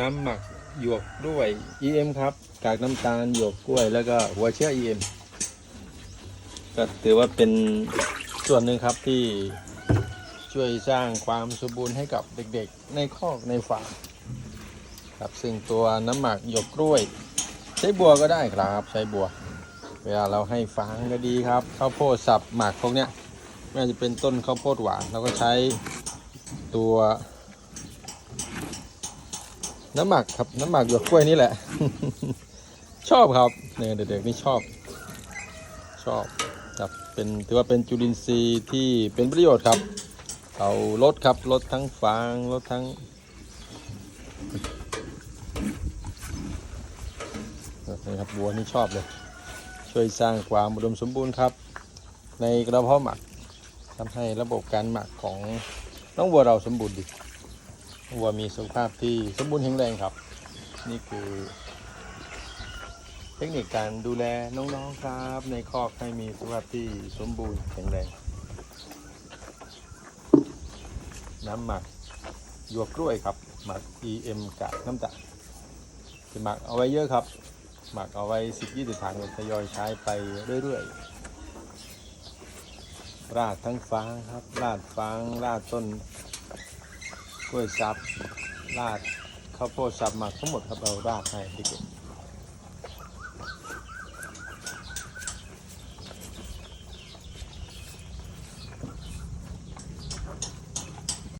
น้ำหมักหยวกด้วย EM ครับ กากน้ำตาลหยวกกล้วย แล้วก็หัวเชื้อ EM ก็ถือว่าเป็นส่วนหนึ่งครับที่ช่วยสร้างความสมบูรณ์ให้กับเด็กๆ ในคอกในฟาร์มครับซึ่งตัวน้ำหมักหยวกกล้วย ใช้บัวก็ได้ครับใช้บัว เวลาเราให้ฟางก็ดีครับข้าวโพดสับหมักพวกเนี้ยไม่ว่าจะเป็นต้นข้าวโพดหวานเราก็ใช้ตัว น้ำหมักครับน้ำหมักหยวกกล้วยนี่แหละ ชอบครับเนี่ยเด็กๆนี่ชอบ ชอบครับเป็นถือว่าเป็นจุลินทรีย์ที่เป็นประโยชน์ครับเราลดครับลดทั้งฟางลดทั้งนี่ครับวัวนี่ชอบเลย ช่วยสร้างความอุดมสมบูรณ์ครับ ในกระเพาะหมักทำให้ระบบการหมักของน้องวัวเราสมบูรณ์ดี วัวมีสุขภาพที่สมบูรณ์แข็งแรงครับ นี่คือ เทคนิคการดูแลน้องๆครับ ในคอกให้มีสุขภาพที่สมบูรณ์แข็งแรง น้ำหมักหยวกกล้วยครับหมัก EM กากน้ำตาลจะหมักเอาไว้เยอะครับ หมักเอาไว้สิบยี่สิบถังทยอยใช้ไปเรื่อยๆราดทั้งฟางครับ ราดฟาง ราดต้น กล้วยซับราดข้าวโพดซับหมักทั้งหมดครับเราราดให้เด็กๆ